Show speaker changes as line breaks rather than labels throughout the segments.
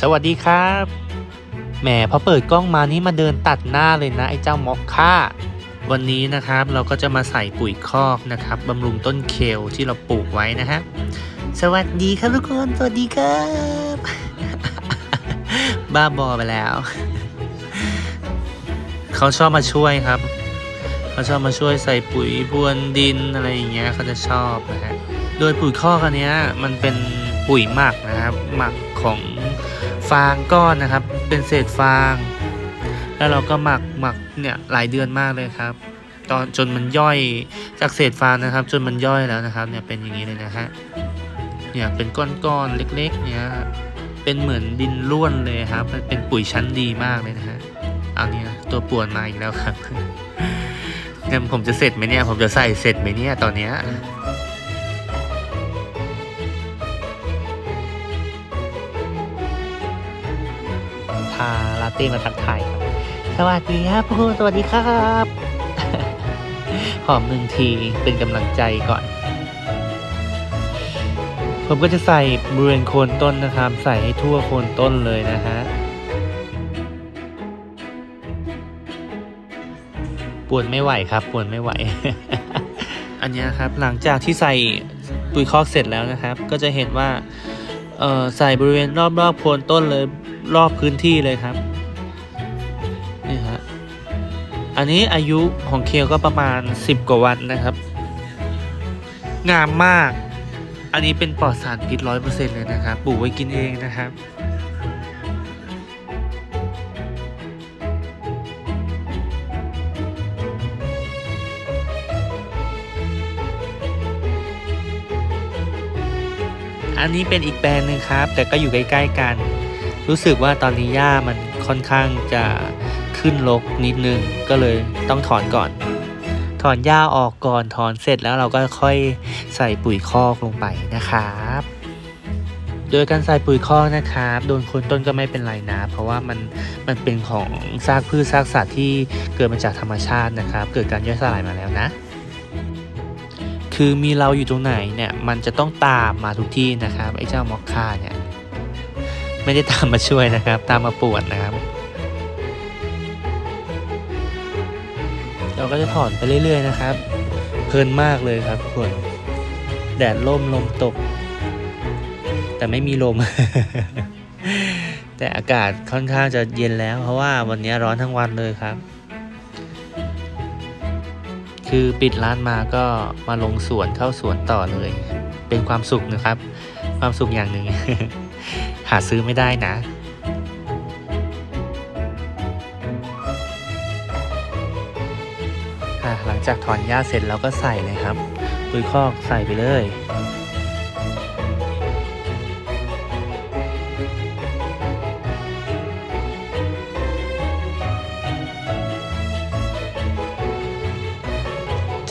สวัสดีครับแหมพอเปิดกล้องมานี่มาเดินตัดหน้าเลยนะไอ้เจ้ามอคค่า วันนี้นะครับเราก็จะมาใส่ปุ๋ยคอกนะครับบำรุงต้นเคลที่เราปลูกไว้นะฮะสวัสดีครับทุกคนสวัสดีครับ บ้าบอไปแล้ว เขาชอบมาช่วยครับเขาชอบมาช่วยใส่ปุ๋ยพรวนดินอะไรอย่างเงี้ยเขาจะชอบนะฮะโดยปุ๋ยคอกอันเนี้ยมันเป็นปุ๋ยหมักนะครับหมักของ ฟางก้อนนะครับ เป็นเศษฟาง แล้วเราก็หมักหมักเนี่ยหลายเดือนมากเลยครับ ตอนจนมันย่อยจากเศษฟางนะครับ จนมันย่อยแล้วนะครับ เนี่ยเป็นอย่างนี้เลยนะฮะเนี่ยเป็นก้อนๆเล็กๆ เนี่ยเป็นเหมือนดินร่วนเลยครับเป็นปุ๋ยชั้นดีมากเลยนะฮะเอาเนี่ยตัวป่วนมาอีกแล้วครับเนี่ยผมจะเสร็จไหมเนี่ยผมจะใส่เสร็จไหมเนี่ยตอนเนี้ยาลาเต้มาทักทายครับ สวัสดีครับพูสวัสดีครับ หอมหนึ่งทีเป็นกำลังใจก่อน ผมก็จะใส่บริเวณโคนต้นนะครับ ใส่ให้ทั่วโคนต้นเลยนะฮะปวดไม่ไหวครับปวดไม่ไหว อันนี้ครับหลังจากที่ใส่ปุ๋ยคอกเสร็จแล้วนะครับ ก็จะเห็นว่า เอ่อใส่บริเวณรอบๆโคนต้นเลยรอบพื้นที่เลยครับนี่ฮะอันนี้อายุของเคลก็ประมาณ 10 กว่าวันนะครับ งามมาก อันนี้เป็นปลอดสารพิษร้อยเปอร์เซ็นต์เลยนะครับปลูกไว้กินเองนะครับ อันนี้เป็นอีกแปลงหนึ่งครับ แต่ก็อยู่ใกล้ๆกัน รู้สึกว่าตอนนี้หญ้ามันค่อนข้างจะขึ้นรกนิดนึงก็เลยต้องถอนก่อน ถอนหญ้าออกก่อนถอนเสร็จแล้วเราก็ค่อยใส่ปุ๋ยคอกลงไปนะครับโดยการใส่ปุ๋ยคอกนะครับโดนคนต้นก็ไม่เป็นไรนะ เพราะว่ามันมันเป็นของซากพืชซากสัตว์ที่เกิดมาจากธรรมชาตินะครับ เกิดการย่อยสลายมาแล้วนะ คือมีเราอยู่ตรงไหนเนี่ยมันจะต้องตามมาทุกที่นะครับไอ้เจ้ามอคค่าเนี่ยไม่ได้ตามมาช่วยนะครับ ตามมาปวดนะครับ เราก็จะถอนไปเรื่อยๆนะครับ เพลินมากเลยครับทุกคนแดดล่มลมตก แต่ไม่มีลม แต่อากาศค่อนข้างจะเย็นแล้ว เพราะว่าวันนี้ร้อนทั้งวันเลยครับ คือปิดร้านมาก็มาลงสวนเข้าสวนต่อเลย เป็นความสุขนะครับ ความสุขอย่างหนึ่ง หาซื้อไม่ได้นะหลังจากถอนหญ้าเสร็จเราก็ใส่เลยครับปุ๋ยคอกใส่ไปเลย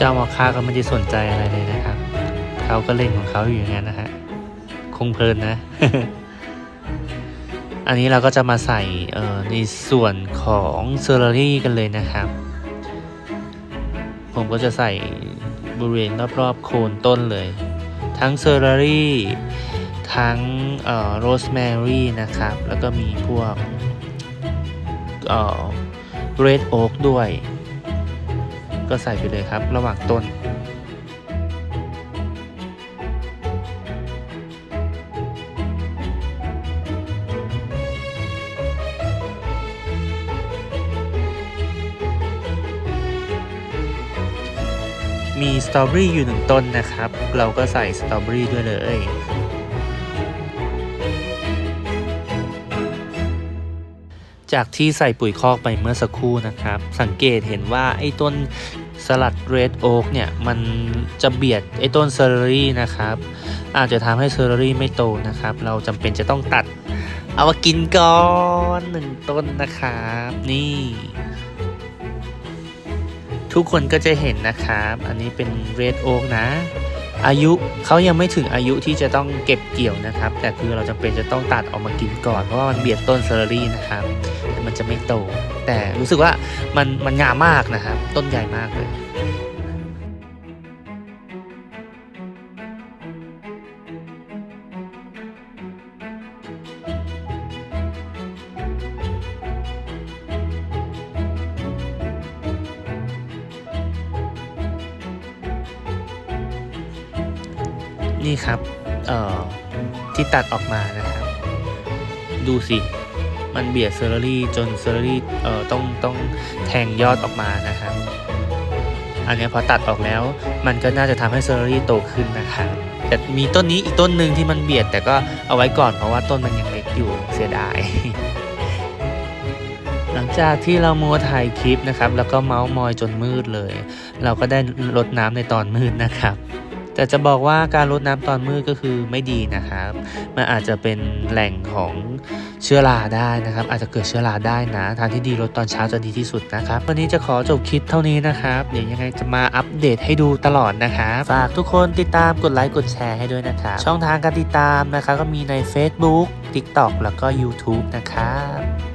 เจ้ามอค่าก็ไม่ได้สนใจอะไรเลยนะครับ เขาก็เล่นของเขาอยู่อย่างนั้นนะฮะ คงเพลินนะ อันนี้เราก็จะมาใส่ในส่วนของเซอร์รี่กันเลยนะครับ ผมก็จะใส่บริเวณรอบๆโคนต้นเลย ทั้งเซอร์รี่ทั้งโรสแมรี่นะครับ แล้วก็มีพวกเรดโอ๊กด้วย ก็ใส่ไปเลยครับ ระหว่างต้น มีสตรอเบอรี่อยู่หนึ่งต้นนะครับ เราก็ใส่สตรอเบอรี่ด้วยเลย จากที่ใส่ปุ๋ยคอกไปเมื่อสักครู่นะครับ สังเกตเห็นว่าไอ้ต้นสลัดเรดโอ๊กเนี่ย มันจะเบียดไอ้ต้นเซอร์รี่นะครับ อาจจะทำให้เซอร์รี่ไม่โตนะครับ เราจำเป็นจะต้องตัด เอามากินก่อนหนึ่งต้นนะครับ นี่ ทุกคนก็จะเห็นนะครับ อันนี้เป็นเรดโอ๊กนะ อายุเขายังไม่ถึงอายุที่จะต้องเก็บเกี่ยวนะครับ แต่คือเราจำเป็นจะต้องตัดออกมากินก่อนเพราะว่ามันเบียดต้นเซอร์รี่นะครับมันจะไม่โต แต่รู้สึกว่ามันมันงามมากนะครับ ต้นใหญ่มากเลย นี่ครับเอ่อที่ตัดออกมานะครับ ดูสิมันเบียดเซอร์รี่จนเซอร์รี่เอ่อต้องต้องแทงยอดออกมานะครับ อันนี้พอตัดออกแล้ว มันก็น่าจะทำให้เซอร์รี่โตขึ้นนะครับแต่มีต้นนี้อีกต้นหนึ่งที่มันเบียดแต่ก็เอาไว้ก่อนเพราะว่าต้นมันยังเล็กอยู่เสียดาย หลังจากที่เรามัวถ่ายคลิปนะครับ แล้วก็เมาส์มอยจนมืดเลย เราก็ได้รดน้ำในตอนมืดนะครับ แต่จะบอกว่าการรดน้ำตอนมืดก็คือไม่ดีนะครับ มันอาจจะเป็นแหล่งของเชื้อราได้นะครับ อาจจะเกิดเชื้อราได้นะ ทางที่ดีรดตอนเช้าจะดีที่สุดนะครับ วันนี้จะขอจบคลิปเท่านี้นะครับเดี๋ยวยังไงจะมาอัปเดตให้ดูตลอดนะครับฝากทุกคนติดตามกดไลค์กดแชร์ให้ด้วยนะครับช่องทางการติดตามนะครับก็มีใน Facebook TikTok แล้วก็ YouTube นะครับ